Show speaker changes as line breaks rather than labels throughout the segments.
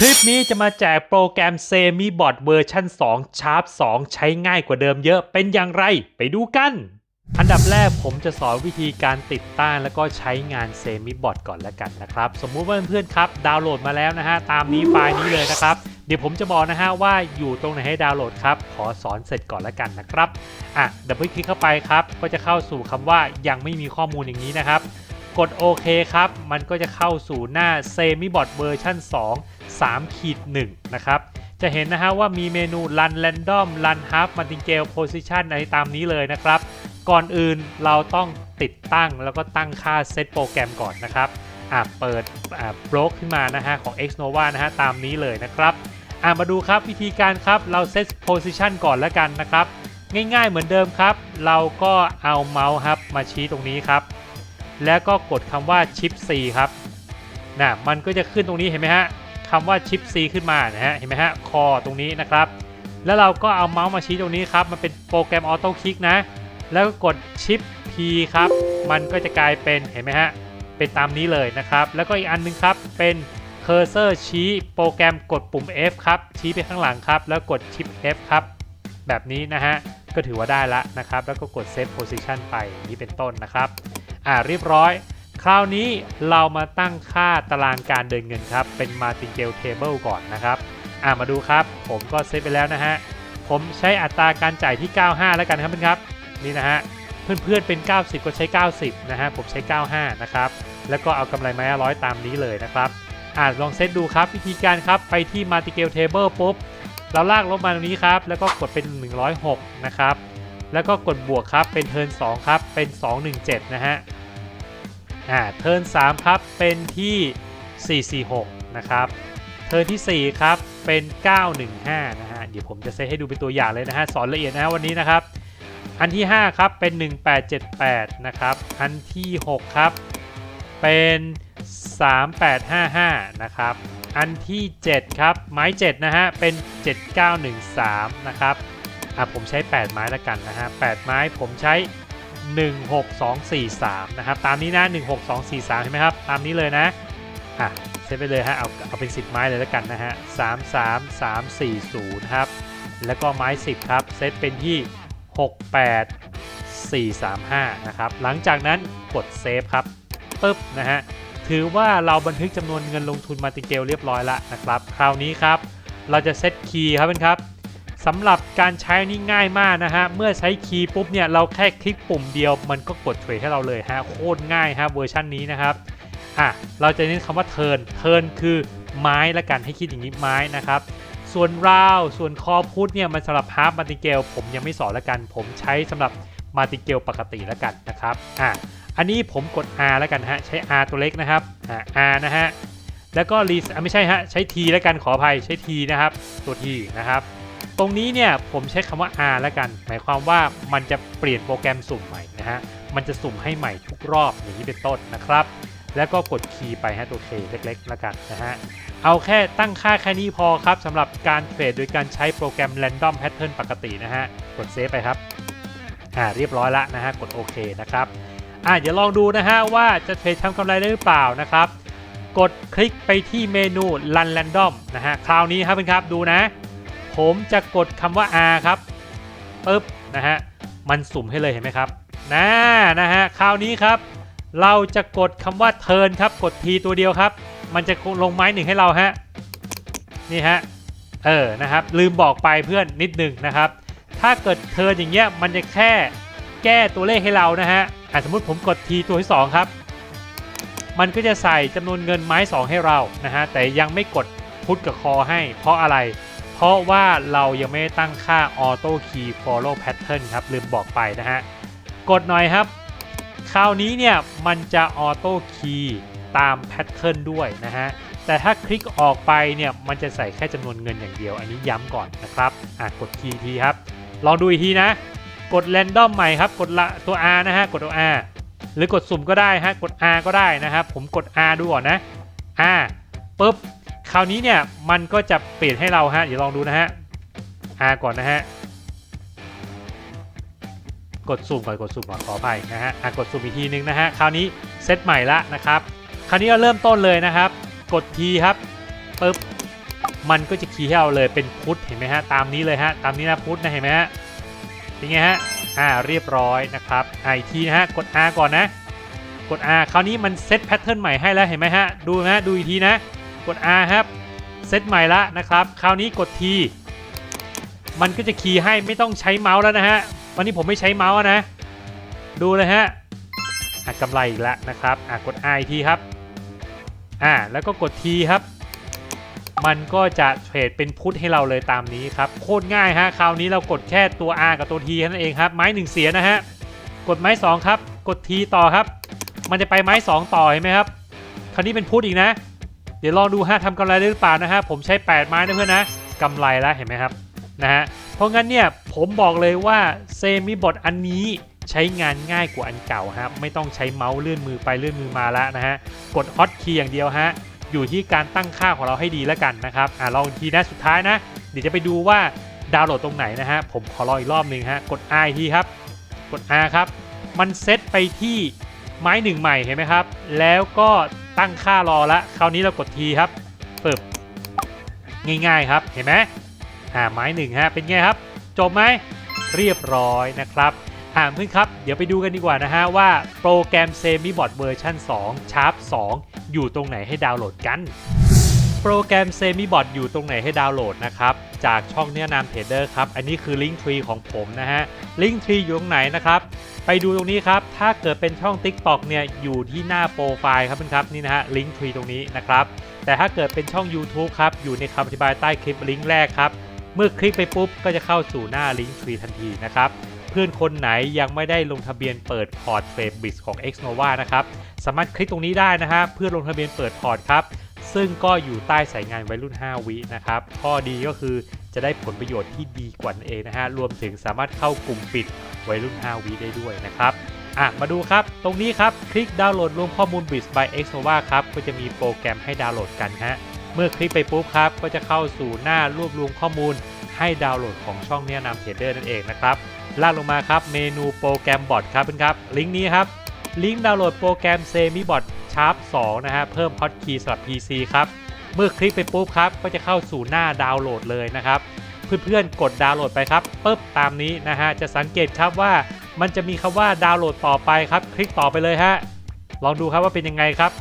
คลิปนี้จะมาแจกโปรแกรมเซมิบอ t เวอร์ชัน2 Sharp 2ใช้ง่ายกว่าเดิมเยอะเป็นอย่างไร ไปดูกัน อันดับแรกผมจะสอนวิธีการติดตั้งแล้วก็ใช้งานเซมิบอ t ก่อนแล้วกันนะครับ สมมุติว่าเพื่อนๆครับ ดาวน์โหลดมาแล้วนะฮะ ตามนี้ไฟล์นี้เลยนะครับ เดี๋ยวผมจะบอกนะฮะว่าอยู่ตรงไหนให้ดาวน์โหลดครับ ขอสอนเสร็จก่อนแล้วกันนะครับ อะดับเบิลคลิกเข้าไปครับ ก็จะเข้าสู่คำว่ายังไม่มีข้อมูลอย่างนี้นะครับ กดโอเคครับ มันก็จะเข้าสู่หน้า Semibot เวอร์ชัน2 3ขีด1นะครับ จะเห็นนะฮะว่ามีเมนู Run Random Run Half Martingale Position อะไรตามนี้เลยนะครับ ก่อนอื่นเราต้องติดตั้งแล้วก็ตั้งค่าเซตโปรแกรมก่อนนะครับอะเปิดอะบล็อกขึ้นมานะฮะของ Xnova นะฮะตามนี้เลยนะครับอะมาดูครับวิธีการครับเราเซต Position ก่อนแล้วกันนะครับ ง่ายๆเหมือนเดิมครับ เราก็เอาเมาส์ครับมาชี้ตรงนี้ครับ แล้วก็กดคำว่าชิป C ครับนะมันก็จะขึ้นตรงนี้เห็นไหมฮะคำว่าชิป C ขึ้นมานะฮะเห็นไหมฮะคอตรงนี้นะครับ แล้วเราก็เอาเมาส์มาชี้ตรงนี้ครับ มันเป็นโปรแกรมออโต้คลิกนะ แล้วก็กดชิป P ครับ มันก็จะกลายเป็นเห็นไหมฮะเป็นตามนี้เลยนะครับ แล้วก็อีกอันนึงครับเป็นเคอร์เซอร์ชี้โปรแกรมกดปุ่ม F ครับ ชี้ไปข้างหลังครับ แล้วกดชิป F ครับ แบบนี้นะฮะ ก็ถือว่าได้ละนะครับ แล้วก็กด Save Position ไปนี้เป็นต้นนะครับ อ่าเรียบร้อย คราวนี้เรามาตั้งค่าตารางการเดินเงินครับ เป็น Martingale Table ก่อนนะครับอ่ามาดูครับ ผมก็เซตไปแล้วนะฮะ ผมใช้อัตราการจ่ายที่ 95 แล้วกันครับเพื่อนครับ นี่นะฮะ เพื่อนๆเป็น 90 ก็ใช้ 90 นะฮะ ผมใช้ 95 นะครับ แล้วก็เอากำไรไม้ร้อยตามนี้เลยนะครับอ่าลองเซตดูครับวิธีการครับ ไปที่ Martingale Table ปุ๊บ เราลากลบมาตรงนี้ครับ แล้วก็กดเป็น 106 นะครับ แล้วก็กดบวกครับ เป็นเทิร์น2ครับ เป็น 217 นะฮะ อ่า เทิร์น3ครับ เป็นที่ 446 นะครับ เทิร์นที่ 4 ครับ เป็น 915 นะฮะ เดี๋ยวผมจะเซตให้ดูเป็นตัวอย่างเลยนะฮะ สอนละเอียดนะฮะวันนี้นะครับ อันที่ 5 ครับ เป็น 1878 นะครับ อันที่ 6 ครับ เป็น 3855 นะครับ อันที่ 7 ครับ ไม้ 7 นะฮะ เป็น 7913 นะครับ อะผมใช้ 8 ไม้แล้วกันนะฮะ8ไม้ผมใช้ 16243 นะครับ ตามนี้นะ 16243 เห็นไหมครับ ตามนี้เลยนะอะเซตไปเลยฮะเอาเอาเป็น 10 ไม้เลยแล้วกันนะฮะ33340ครับแล้วก็ไม้ 10 ครับ เซตเป็นที่ 68435 นะครับ หลังจากนั้นกดเซฟครับปึ๊บนะฮะ ถือว่าเราบันทึกจำนวนเงินลงทุนมาติเกลเรียบร้อยแล้วนะครับ คราวนี้ครับ เราจะเซตคีย์ครับเพื่อนครับ สำหรับการใช้นี่ง่ายมากนะฮะ เมื่อใช้คีย์ปุ๊บเนี่ยเราแค่คลิกปุ่มเดียว มันก็กดเทรดให้เราเลยฮะ โคตรง่ายฮะเวอร์ชันนี้นะครับ อะ เราจะเน้นคำว่าเทิร์น เทิร์นคือไม้ละกันให้คิดอย่างนี้ไม้นะครับ ส่วนราว ส่วนคอพุทเนี่ยมันสำหรับฮาร์ปมาติเกลผมยังไม่สอนละกัน ผมใช้สำหรับมาติเกลปกติละกันนะครับ อะ อันนี้ผมกด R แล้วกันฮะ ใช้ R ตัวเล็กนะครับ อ่า R นะฮะ แล้วก็รีไม่ใช่ฮะ ใช้ T แล้วกันขออภัย ใช้ T นะครับ ตัว T นะครับ ตรงนี้เนี่ยผมใช้คำว่า R แล้วกัน หมายความว่ามันจะเปลี่ยนโปรแกรมสุ่มใหม่นะฮะ มันจะสุ่มให้ใหม่ทุกรอบอย่างนี้เป็นต้นนะครับ แล้วก็กดคีย์ไปฮะตัว K เล็กๆแล้วกันนะฮะ เอาแค่ตั้งค่าแค่นี้พอครับสำหรับการเทรดโดยการใช้โปรแกรม Random Pattern ปกตินะฮะ กดเซฟไปครับ อ่าเรียบร้อยแล้วนะฮะ กดโอเคนะครับอะเดี๋ยวลองดูนะฮะว่าจะเทรดทำกำไรได้หรือเปล่านะครับ กดคลิกไปที่เมนู Run Random นะฮะ คราวนี้ครับเพื่อนครับดูนะ ผมจะกดคำว่า R ครับปึ๊บนะฮะมันสุ่มให้เลยเห็นไหมครับนะนะฮะคราวนี้ครับ เราจะกดคำว่า Turn ครับ กดทีตัวเดียวครับ มันจะลงไม้หนึ่งให้เราฮะนี่ฮะเออนะครับลืมบอกไปเพื่อนนิดหนึ่งนะครับ ถ้าเกิดเทิร์นอย่างเงี้ยมันจะแค่แก้ตัวเลขให้เรานะฮะอะสมมุติผมกดทีตัวที่ 2 ครับมันก็จะใส่จำนวนเงินไม้ 2 ให้เรานะฮะแต่ยังไม่กดพุทกับคอให้ เพราะอะไร เพราะว่าเรายังไม่ได้ตั้งค่า Auto Key Follow Pattern ครับ ลืมบอกไปนะฮะ กดหน่อยครับ คราวนี้เนี่ยมันจะ Auto Key ตาม Pattern ด้วยนะฮะ แต่ถ้าคลิกออกไปเนี่ยมันจะใส่แค่จำนวนเงินอย่างเดียว อันนี้ย้ำก่อนนะครับ อะกดคีย์ทีครับ ลองดูอีกทีนะ กด Random ใหม่ครับ กดละตัว R นะฮะ กดตัว R หรือกดสุ่มก็ได้ฮะ กด R ก็ได้นะครับ ผมกด R ดูก่อนนะ R ปุ๊บ ราวนี้เนี่ยมันก็จะเปลี่ยนให้เราฮะเดี๋ยวลองดูนะฮะ R ก่อนนะฮะ กดสุ่มก่อนกดสุ่มก่อนขออภัยนะฮะอะกดสุ่มอีกทีนึงนะฮะคราวนี้เซตใหม่ละนะครับ คราวนี้เราเริ่มต้นเลยนะครับ กดทีครับปึ๊บมันก็จะคีย์ให้เราเลยเป็นพุทเห็นไหมฮะตามนี้เลยฮะตามนี้นะพุทนะเห็นไหมฮะเป็นไงฮะอ่าเรียบร้อยนะครับอ่าอีกทีนะฮะกด R ก่อนนะ กด R คราวนี้มันเซตแพทเทิร์นใหม่ให้แล้วเห็นไหมฮะดูนะดูอีกทีนะ กด R ครับ เซตใหม่ละนะครับ คราวนี้กด T มันก็จะคีย์ให้ไม่ต้องใช้เมาส์แล้วนะฮะ วันนี้ผมไม่ใช้เมาส์นะ ดูเลยฮะอะกำไรอีกแล้วนะครับอะกด R อีกทีครับ อ่า แล้วก็กด T ครับ มันก็จะเทรดเป็นพุทให้เราเลยตามนี้ครับ โคตรง่ายฮะ คราวนี้เรากดแค่ตัว R กับตัว T แค่นั้นเองครับ ไม้หนึ่งเสียนะฮะ กดไม้ 2 ครับ กด T ต่อครับ มันจะไปไม้ 2 ต่อเห็นไหมครับ คราวนี้เป็นพุทอีกนะ เดี๋ยวลองดูฮะทำกำไรได้หรือเปล่านะฮะผมใช้ 8 ไม้นะเพื่อนนะกำไรแล้วเห็นไหมครับนะฮะเพราะงั้นเนี่ยผมบอกเลยว่าเซมิบอทอันนี้ใช้งานง่ายกว่าอันเก่าครับไม่ต้องใช้เมาส์เลื่อนมือไปเลื่อนมือมาแล้วนะฮะกดฮอตคีย์อย่างเดียวฮะอยู่ที่การตั้งค่าของเราให้ดีแล้วกันนะครับอ่าลองทีนะสุดท้ายนะ เดี๋ยวจะไปดูว่าดาวน์โหลดตรงไหนนะฮะผมขอลออีกรอบหนึ่งฮะกด R อีกทีครับ กด R ครับ มันเซตไปที่ไม้หนึ่งใหม่เห็นไหมครับ แล้วก็ ตั้งค่ารอละคราวนี้เรากดทีครับปึบง่ายๆครับเห็นไหมอ่าไม้หนึ่งฮะเป็นไงครับ จบไหมเรียบร้อยนะครับอ่าเพื่อนครับ เดี๋ยวไปดูกันดีกว่านะฮะว่าโปรแกรมเซมิบอร์ดเวอร์ชัน2ชาร์ป2อยู่ตรงไหนให้ดาวน์โหลดกัน โปรแกรม Semibot อยู่ตรงไหนให้ดาวน์โหลดนะครับ จากช่องเนี้ยนามเทรดเดอร์ครับ อันนี้คือลิงก์ทรีของผมนะฮะ ลิงก์ทรีอยู่ตรงไหนนะครับ ไปดูตรงนี้ครับ ถ้าเกิดเป็นช่อง TikTok เนี่ย อยู่ที่หน้าโปรไฟล์ครับเพื่อนครับ นี่นะฮะ ลิงก์ทรีตรงนี้นะครับ แต่ถ้าเกิดเป็นช่อง YouTube ครับ อยู่ในคำอธิบายใต้คลิปลิงก์แรกครับ เมื่อคลิกไปปุ๊บ ก็จะเข้าสู่หน้าลิงก์ทรีทันทีนะครับเพื่อนคนไหนยังไม่ได้ลงทะเบียนเปิดพอร์ตเทรบิสของ Xnova นะครับ สามารถคลิกตรงนี้ได้นะฮะเพื่อลงทะเบียนเปิดพอร์ตครับ ซึ่งก็อยู่ใต้สายงานวัยรุ่น 5 วินะครับ ข้อดีก็คือจะได้ผลประโยชน์ที่ดีกว่านเองนะฮะ รวมถึงสามารถเข้ากลุ่มปิดวัยรุ่น 5 วิได้ด้วยนะครับอะมาดูครับ ตรงนี้ครับ คลิกดาวน์โหลดรวมข้อมูล b i t by Xnova ครับ ก็จะมีโปรแกรมให้ดาวน์โหลดกันฮะ เมื่อคลิกไปปุ๊บครับ ก็จะเข้าสู่หน้ารวบรวมข้อมูล ให้ดาวน์โหลดของช่องเนี้ยนำเทรดเดอร์นั่นเองนะครับลากลงมาครับ เมนูโปรแกรมบอทครับเพื่อนครับ ลิงก์นี้ครับ ลิงก์ดาวน์โหลดโปรแกรมเซมิบอท Semibot Sharp 2นะฮะเพิ่มฮอตคีย์สำหรับ PC ครับเมื่อคลิกไปปุ๊บครับก็จะเข้าสู่หน้าดาวน์โหลดเลยนะครับเพื่อนๆกดดาวน์โหลดไปครับปุ๊บตามนี้นะฮะจะสังเกตครับว่ามันจะมีคำว่าดาวน์โหลดต่อไปครับ คลิกต่อไปเลยฮะลองดูครับว่าเป็นยังไงครับ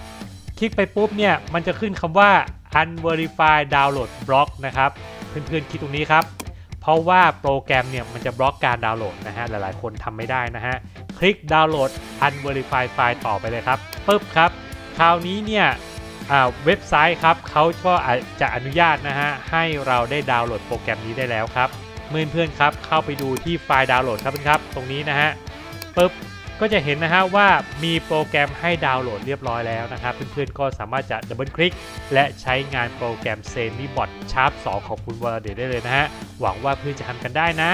คลิกไปปุ๊บเนี่ยมันจะขึ้นคำว่า unverified download block นะครับเพื่อนๆคลิกตรงนี้ครับ เพราะว่าโปรแกรมเนี่ยมันจะบล็อกการดาวน์โหลดนะฮะหลายๆคนทำไม่ได้นะฮะคลิกดาวน์โหลด unverified file ต่อไปเลยครับปุ๊บครับ คราวนี้เนี่ยอ่าเว็บไซต์ครับเขาก็อาจจะอนุญาตนะฮะให้เราได้ดาวน์โหลดโปรแกรมนี้ได้แล้วครับเมื่อเพื่อนครับเข้าไปดูที่ไฟล์ดาวน์โหลดครับเพื่อนครับ ตรงนี้นะฮะปุ๊บก็จะเห็นนะฮะว่ามีโปรแกรมให้ดาวน์โหลดเรียบร้อยแล้วนะครับ เพื่อนๆก็สามารถจะดับเบิลคลิก และใช้งานโปรแกรม Semibot Sharp 2ของคุณวรเดได้เลยนะฮะ หวังว่าเพื่อนจะทำกันได้นะ